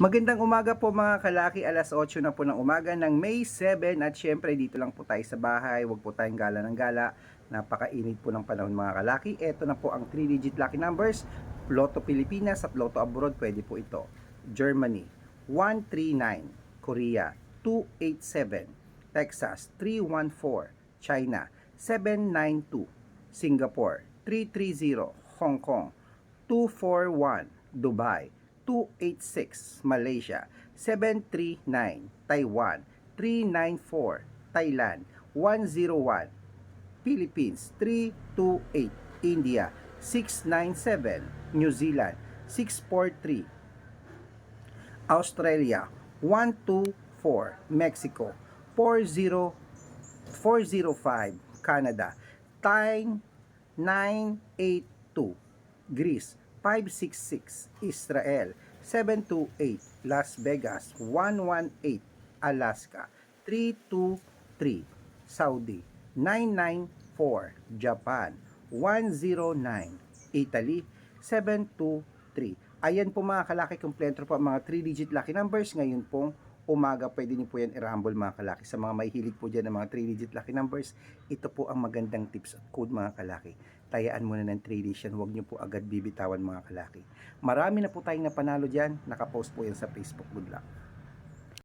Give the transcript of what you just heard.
Magandang umaga po mga kalaki, alas 8 na po ng umaga ng May 7 at syempre dito lang po tayo sa bahay, wag po tayong gala ng gala. Napakainit po ng panahon mga kalaki. Ito na po ang 3-digit lucky numbers. Lotto Pilipinas at Lotto Abroad, pwede po ito. Germany, 139. Korea, 287. Texas, 314. China, 792. Singapore, 330. Hong Kong, 241. Dubai, 286 Malaysia 739 Taiwan 394 Thailand 101 Philippines 328 India 697 New Zealand 643 Australia 124 Mexico 40 405 Canada 982 Greece 566 Israel 728 Las Vegas 118 Alaska 323 Saudi 994 Japan 109 Italy 723 Ayan po mga kalaki kompleto po mga 3 digit lucky numbers ngayon pong umaga pwede niyo po yan i-rumble mga kalaki. Sa mga may hilig po dyan ng mga 3 digit lucky numbers ito po ang magandang tips at code mga kalaki. Tayaan muna ng 3 digit yan. Huwag niyo po agad bibitawan mga kalaki. Marami na po tayong napanalo dyan. Nakapost po yan sa Facebook. Good luck